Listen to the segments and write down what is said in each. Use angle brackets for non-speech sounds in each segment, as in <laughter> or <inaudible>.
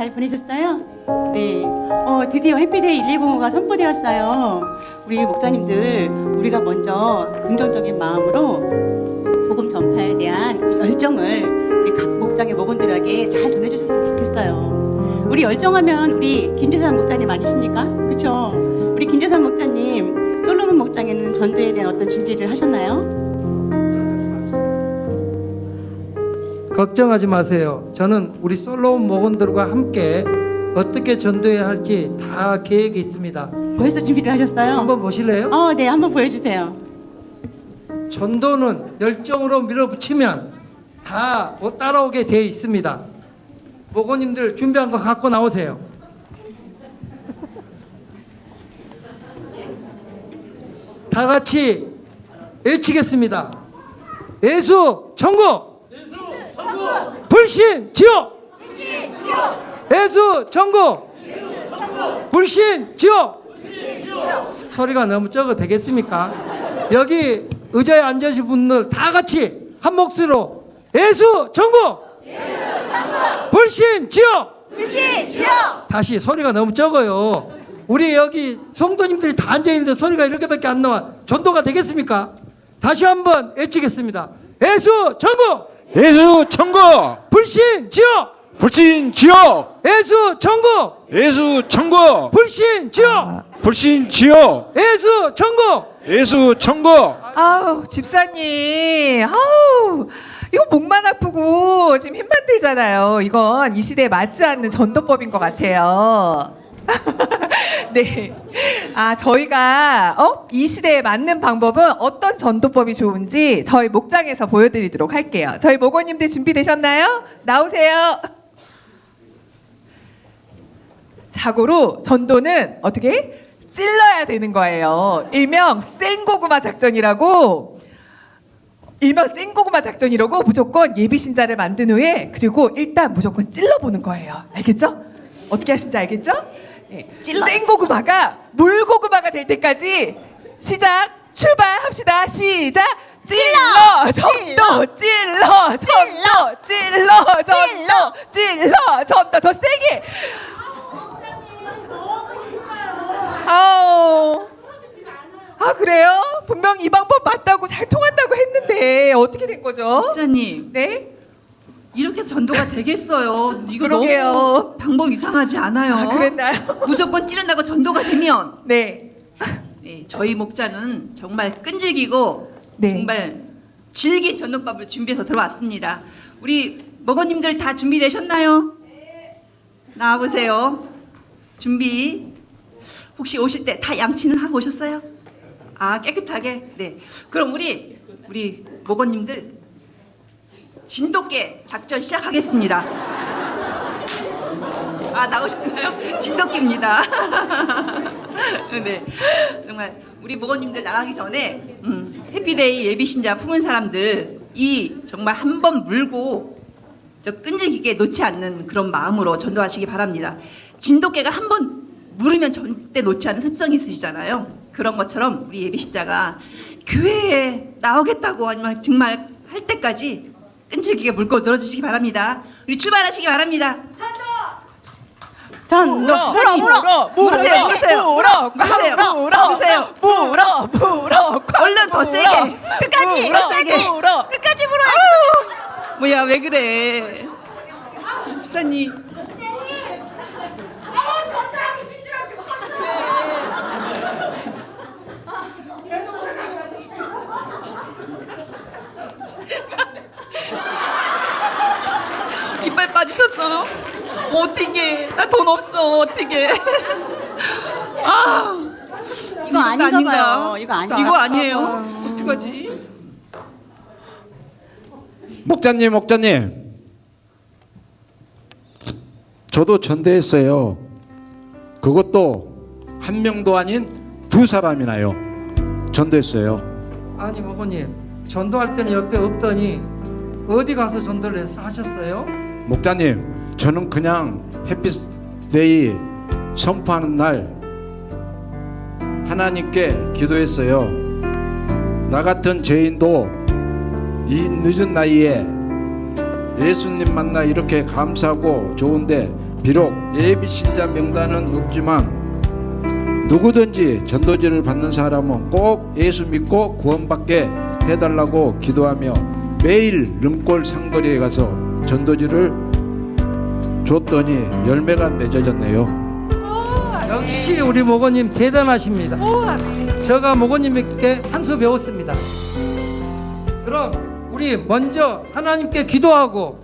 잘 보내셨어요? 네. 어, 드디어 해피데이 120호가 선포되었어요. 우리 목사님들, 우리가 먼저 긍정적인 마음으로 복음 전파에 대한 이 열정을 우리 각 목장의 목원들에게 잘 전해주셨으면 좋겠어요. 우리 열정하면 우리 김재산 목사님 아니십니까? 그렇죠? 우리 김재산 목사님 솔로몬 목장에는 전도에 대한 어떤 준비를 하셨나요? 걱정하지 마세요. 저는 우리 솔로몬 목원들과 함께 어떻게 전도해야 할지 다 계획이 있습니다. 벌써 준비를 하셨어요? 한번 보실래요? 어, 네, 한번 보여주세요. 전도는 열정으로 밀어붙이면 다 따라오게 되어 있습니다. 목원님들 준비한 거 갖고 나오세요. 다 같이 외치겠습니다. 예수 천국! 불신 지옥! 예수 천국! 불신 지옥! 소리가 너무 적어 되겠습니까? 여기 의자에 앉으신 분들 다 같이 한 목소리로 예수 천국! 불신 지옥! 불신 지옥! 다시 소리가 너무 적어요. 우리 여기 성도님들이 다 앉아 있는데 소리가 이렇게밖에 안 나와. 전도가 되겠습니까? 다시 한번 외치겠습니다. 예수 천국! 예수 천국 불신 지옥! 불신 지옥 예수 천국! 예수 천국 불신 지옥! 불신 지옥 예수 천국! 예수 천국 아우 집사님 아우 이거 목만 아프고 지금 힘만 들잖아요 이건 이 시대에 맞지 않는 전도법인 것 같아요 <laughs> <laughs> 네. 아, 저희가, 어? 이 시대에 맞는 방법은 어떤 전도법이 좋은지 저희 목장에서 보여드리도록 할게요. 저희 목원님들 준비되셨나요? 나오세요. 자고로 전도는 어떻게? 찔러야 되는 거예요. 일명 생고구마 작전이라고 일명 생고구마 작전이라고 무조건 예비 신자를 만든 후에 그리고 일단 무조건 찔러보는 거예요. 알겠죠? 어떻게 하신지 알겠죠? 예. 생고구마가 물고구마가 될 때까지 시작 출발합시다. 시작. 찔러 전도 찔러 전도 찔러 전도 찔러 전도 더 세게 아우 아 그래요? 분명 이 방법 맞다고 잘 통한다고 했는데 어떻게 된 거죠? 목사님 네? 이렇게 전도가 되겠어요. 이거 그러게요. 너무 방법 이상하지 않아요. 아 그랬나요? 무조건 찌른다고 전도가 되면 네. 네, 저희 목자는 정말 끈질기고 네. 정말 질긴 전도법을 준비해서 들어왔습니다. 우리 먹어님들 다 준비되셨나요? 나와 보세요. 준비. 혹시 오실 때 다 양치는 하고 오셨어요? 아 깨끗하게. 네. 그럼 우리 우리 먹어님들 진돗개 작전 시작하겠습니다. 아 나오셨나요? 진돗개입니다. <laughs> 네, 정말 우리 모건님들 나가기 전에 음, 해피데이 예비 신자 품은 사람들 이 정말 한 번 물고 저 끈질기게 놓지 않는 그런 마음으로 전도하시기 바랍니다. 진돗개가 한 번 물으면 절대 놓지 않는 습성이 있으시잖아요. 그런 것처럼 우리 예비 신자가 교회에 나오겠다고 아니면 정말 할 때까지 끈질기게 물고 늘어주시기 바랍니다. 우리 출발하시기 바랍니다. 전, 너, 물어 물어 물으세요, 물으세요. 물어 물으세요, 물어 물으세요. 물어 물어 얼른 더 세게. 끝까지 물어, 세게. 물어 끝까지 물어요. 뭐야 왜 그래? 집사님. 이빨 빠지셨어? 어떻게? 나 돈 없어. 어떻게? <laughs> 아. 이거 아닌가 봐요. 이거 아닌가 이거 봐. 아니에요. 어떡하지? 목자님 목자님 저도 전대했어요 그것도 한 명도 아닌 두 사람이나요 전대했어요 아니 목원님 전도할 때는 옆에 없더니 어디 가서 전도를 해서 하셨어요? 목자님 저는 그냥 햇빛데이 선포하는 날 하나님께 기도했어요. 나 같은 죄인도 이 늦은 나이에 예수님 만나 이렇게 감사하고 좋은데 비록 예비 신자 명단은 없지만 누구든지 전도지를 받는 사람은 꼭 예수 믿고 구원받게 해달라고 기도하며 매일 능골 상거리에 가서 전도지를 줬더니 열매가 맺어졌네요. 역시 우리 목원님 대단하십니다. 제가 목원님께 한 수 배웠습니다. 그럼 우리 먼저 하나님께 기도하고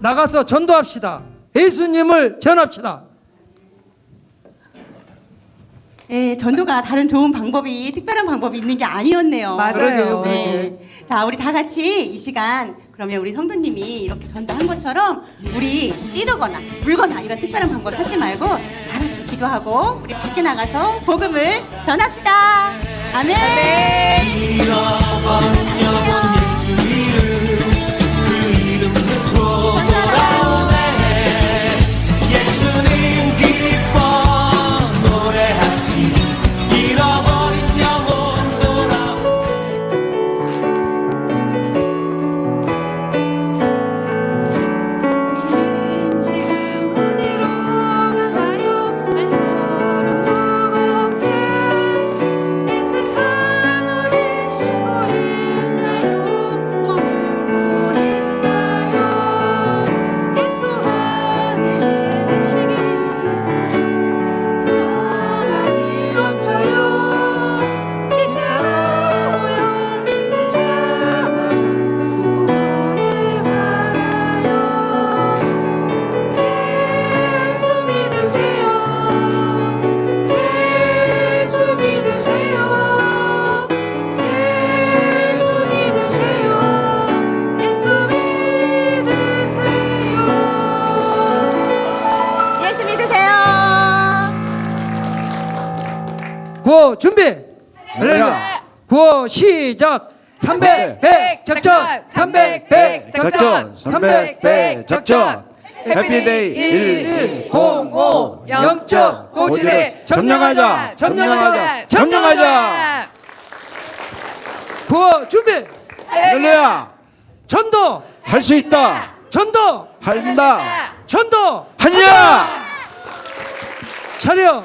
나가서 전도합시다. 예수님을 전합시다. 예, 전도가 다른 좋은 방법이 특별한 방법이 있는 게 아니었네요. 맞아요. 그러게요, 그러게. 네. 자, 우리 다 같이 이 시간 그러면 우리 성도님이 이렇게 전도한 것처럼 우리 찌르거나 불거나 이런 특별한 방법 찾지 말고 다 같이 기도하고 우리 밖에 나가서 복음을 전합시다. 아멘. 예수님 준비. 할렐루야. 구호 시작. 300 100 작전. 300 100 작전. 300 100 작전. 해피데이 1105 영적 고지를 점령하자. 점령하자. 점령하자. 구호 준비. 할렐루야. 전도. 할 수 있다. 전도. 한다. 전도. 하냐. 차려.